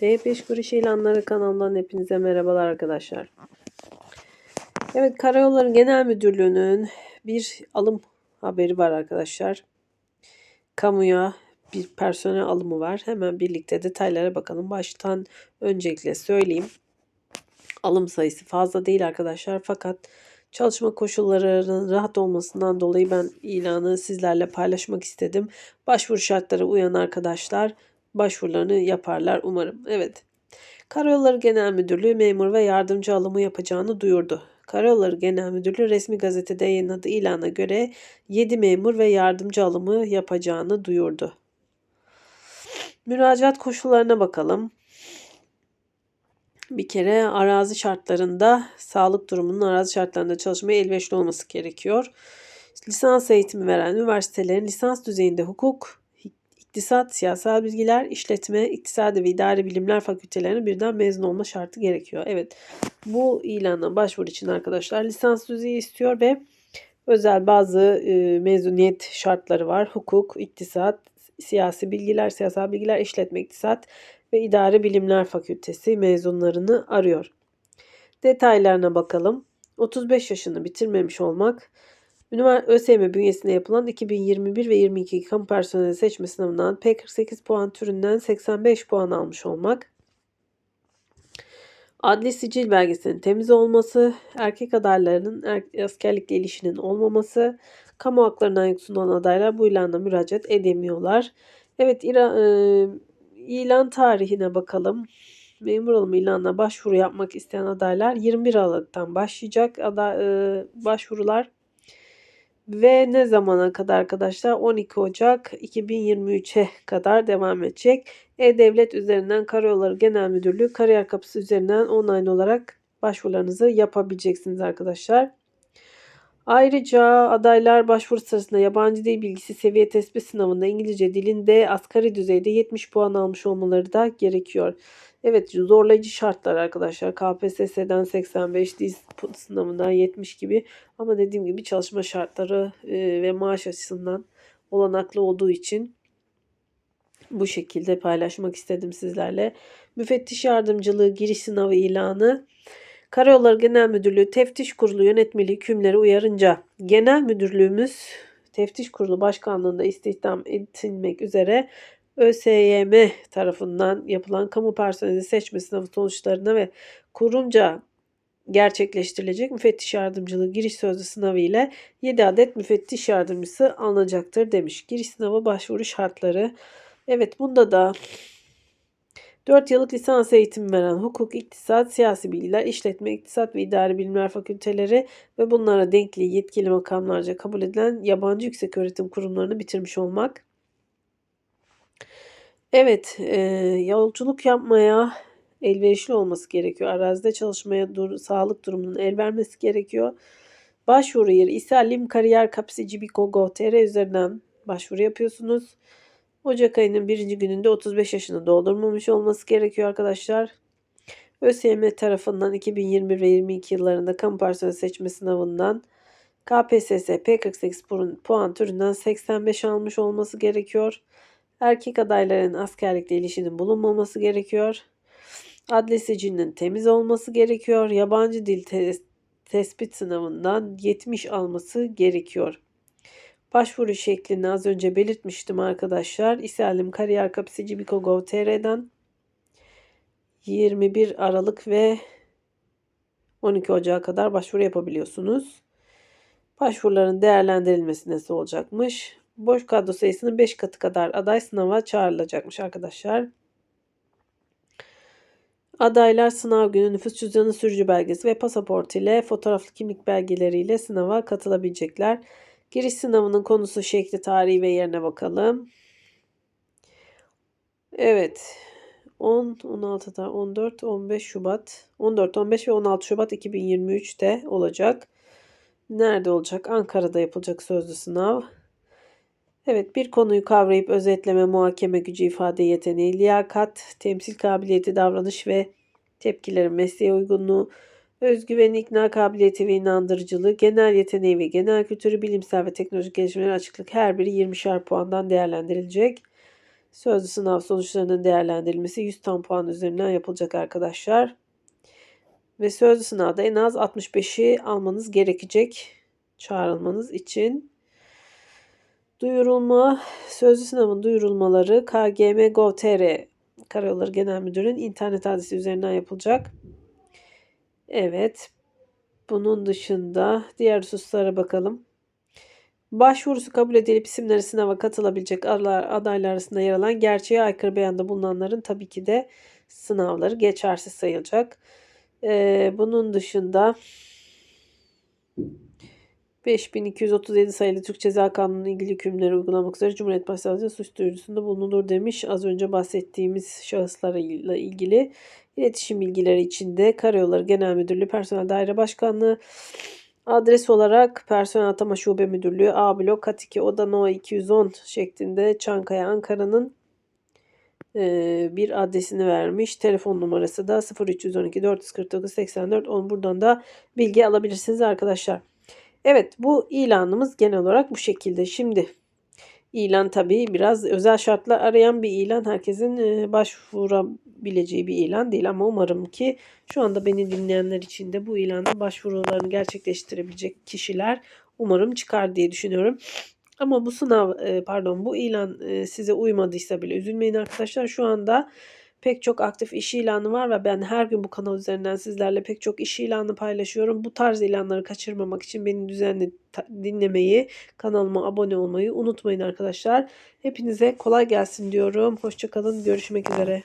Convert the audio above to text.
T5 Kuruş ilanları kanalından hepinize merhabalar arkadaşlar. Evet Karayolları Genel Müdürlüğü'nün bir alım haberi var arkadaşlar. Kamuya bir personel alımı var. Hemen birlikte detaylara bakalım. Baştan öncelikle söyleyeyim. Alım sayısı fazla değil arkadaşlar. Fakat çalışma koşullarının rahat olmasından dolayı ben ilanı sizlerle paylaşmak istedim. Başvuru şartları uyan arkadaşlar başvurularını yaparlar umarım. Evet. Karayolları Genel Müdürlüğü memur ve yardımcı alımı yapacağını duyurdu. Karayolları Genel Müdürlüğü resmi gazetede yayınladığı ilana göre 7 memur ve yardımcı alımı yapacağını duyurdu. Müracaat koşullarına bakalım. Bir kere arazi şartlarında sağlık durumunun arazi şartlarında çalışmaya elverişli olması gerekiyor. Lisans eğitimi veren üniversitelerin lisans düzeyinde hukuk, İktisat, siyasal bilgiler, işletme, iktisadi ve idari bilimler fakültelerinin birden mezun olma şartı gerekiyor. Evet bu ilana başvuru için arkadaşlar lisans düzeyi istiyor ve özel bazı e, mezuniyet şartları var. Hukuk, iktisat, siyasi bilgiler, siyasal bilgiler, işletme, iktisat ve idari bilimler fakültesi mezunlarını arıyor. Detaylarına bakalım. 35 yaşını bitirmemiş olmak, Üniversite ÖSYM bünyesinde yapılan 2021 ve 22 kamu personeli seçme sınavından P48 puan türünden 85 puan almış olmak. Adli sicil belgesinin temiz olması, erkek adaylarının er askerlikle ilişkinin olmaması, kamu haklarından yoksun olan adaylar bu ilana müracaat edemiyorlar. Evet e, ilan tarihine bakalım. Memur alımı ilanına başvuru yapmak isteyen adaylar 21 Aralık'tan başlayacak ada, e, başvurular. Ve ne zamana kadar arkadaşlar? 12 Ocak 2023'e kadar devam edecek. E-Devlet üzerinden Karayolları Genel Müdürlüğü kariyer kapısı üzerinden online olarak başvurularınızı yapabileceksiniz arkadaşlar. Ayrıca adaylar başvuru sırasında yabancı dil bilgisi seviye tespit sınavında İngilizce dilinde asgari düzeyde 70 puan almış olmaları da gerekiyor. Evet zorlayıcı şartlar arkadaşlar. KPSS'den 85, dil sınavından 70 gibi. Ama dediğim gibi çalışma şartları e, ve maaş açısından olanaklı olduğu için bu şekilde paylaşmak istedim sizlerle. Müfettiş yardımcılığı giriş sınavı ilanı. Karayolları Genel Müdürlüğü Teftiş Kurulu yönetmeliği hükümleri uyarınca Genel Müdürlüğümüz Teftiş Kurulu Başkanlığında istihdam edilmek üzere ÖSYM tarafından yapılan kamu personeli seçme sınavı sonuçlarına ve kurumca gerçekleştirilecek müfettiş yardımcılığı giriş sözlü sınavı ile 7 adet müfettiş yardımcısı alınacaktır demiş. Giriş sınavı başvuru şartları. Evet bunda da 4 yıllık lisans eğitimi veren hukuk, iktisat, siyasi bilgiler, işletme, iktisat ve idari bilimler fakülteleri ve bunlara denkli yetkili makamlarca kabul edilen yabancı yüksek öğretim kurumlarını bitirmiş olmak. Evet, e, yolculuk yapmaya elverişli olması gerekiyor. Arazide çalışmaya dur sağlık durumunun el vermesi gerekiyor. Başvuru yeri ise Lim Kariyer Kapısı Cibiko.gov.tr üzerinden başvuru yapıyorsunuz. Ocak ayının birinci gününde 35 yaşını doldurmamış olması gerekiyor arkadaşlar. ÖSYM tarafından 2021 ve 22 yıllarında kamu personeli seçme sınavından KPSS P48 puan türünden 85 almış olması gerekiyor. Erkek adayların askerlikle ilişkinin bulunmaması gerekiyor. Adli sicilinin temiz olması gerekiyor. Yabancı dil te- tespit sınavından 70 alması gerekiyor. Başvuru şeklini az önce belirtmiştim arkadaşlar. İsalim Kariyer Kapısı Cibiko.gov.tr'den 21 Aralık ve 12 Ocağı kadar başvuru yapabiliyorsunuz. Başvuruların değerlendirilmesi nasıl olacakmış? Boş kadro sayısının 5 katı kadar aday sınava çağrılacakmış arkadaşlar. Adaylar sınav günü nüfus cüzdanı sürücü belgesi ve pasaport ile fotoğraflı kimlik belgeleriyle sınava katılabilecekler. Giriş sınavının konusu, şekli, tarihi ve yerine bakalım. Evet. 10, 16, 14, 15 Şubat, 14, 15 ve 16 Şubat 2023'te olacak. Nerede olacak? Ankara'da yapılacak sözlü sınav. Evet bir konuyu kavrayıp özetleme, muhakeme gücü, ifade yeteneği, liyakat, temsil kabiliyeti, davranış ve tepkilerin mesleğe uygunluğu, özgüven, ikna kabiliyeti ve inandırıcılığı, genel yeteneği ve genel kültürü, bilimsel ve teknolojik gelişmeler açıklık her biri 20'şer puandan değerlendirilecek. Sözlü sınav sonuçlarının değerlendirilmesi 100 tam puan üzerinden yapılacak arkadaşlar. Ve sözlü sınavda en az 65'i almanız gerekecek çağrılmanız için. Duyurulma, sözlü sınavın duyurulmaları KGM Gov.tr Karayolları Genel Müdürü'nün internet adresi üzerinden yapılacak. Evet. Bunun dışında diğer hususlara bakalım. Başvurusu kabul edilip isimleri sınava katılabilecek adaylar, arasında yer alan gerçeğe aykırı beyanda bulunanların tabii ki de sınavları geçersiz sayılacak. Ee, bunun dışında 5237 sayılı Türk Ceza Kanunu'nun ilgili hükümleri uygulamak üzere Cumhuriyet Başsavcılığı suç duyurusunda bulunulur demiş. Az önce bahsettiğimiz şahıslarla ilgili iletişim bilgileri içinde Karayolları Genel Müdürlüğü Personel Daire Başkanlığı adres olarak Personel Atama Şube Müdürlüğü A Blok Kat 2 Oda No 210 şeklinde Çankaya Ankara'nın e, bir adresini vermiş. Telefon numarası da 0312 449 84 10. Buradan da bilgi alabilirsiniz arkadaşlar. Evet bu ilanımız genel olarak bu şekilde. Şimdi ilan tabii biraz özel şartlar arayan bir ilan. Herkesin e, başvurabileceği bir ilan değil ama umarım ki şu anda beni dinleyenler için de bu ilanda başvurularını gerçekleştirebilecek kişiler umarım çıkar diye düşünüyorum. Ama bu sınav e, pardon bu ilan e, size uymadıysa bile üzülmeyin arkadaşlar. Şu anda pek çok aktif iş ilanı var ve ben her gün bu kanal üzerinden sizlerle pek çok iş ilanı paylaşıyorum. Bu tarz ilanları kaçırmamak için beni düzenli dinlemeyi, kanalıma abone olmayı unutmayın arkadaşlar. Hepinize kolay gelsin diyorum. Hoşçakalın. Görüşmek üzere.